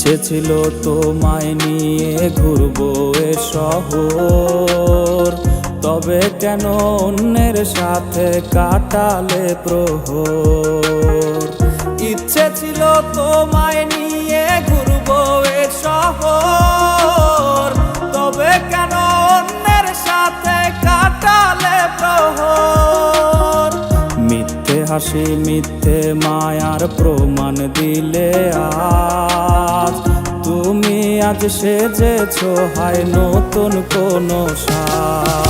ইচ্ছে ছিল তোমায় নিয়ে ঘুরবো এ শহর। তবে কেন অন্যের সাথে কাটালে প্রহর? ইচ্ছে ছিল তোমায় নিয়ে ঘুরবো এ শহর। তবে কেন অন্যের সাথে কাটালে প্রহর? মিথ্যে হাসি, মিথ্যে মায়ার প্রমাণ দিলে তুমি আজ সেজেছ হায় নতুন কোন তুমি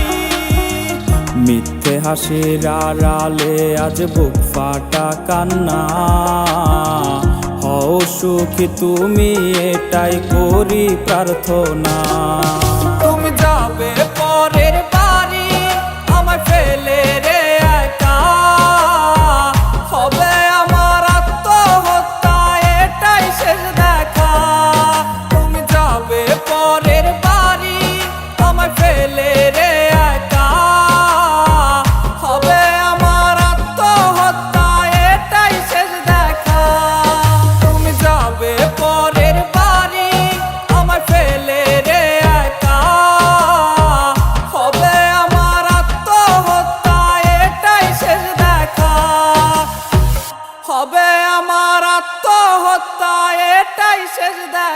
মিথ্যে হাসির আড়ালে আজ বুক ফাটা কান্না। হও সুখী তুমি এটাই করি প্রার্থনা।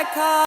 America.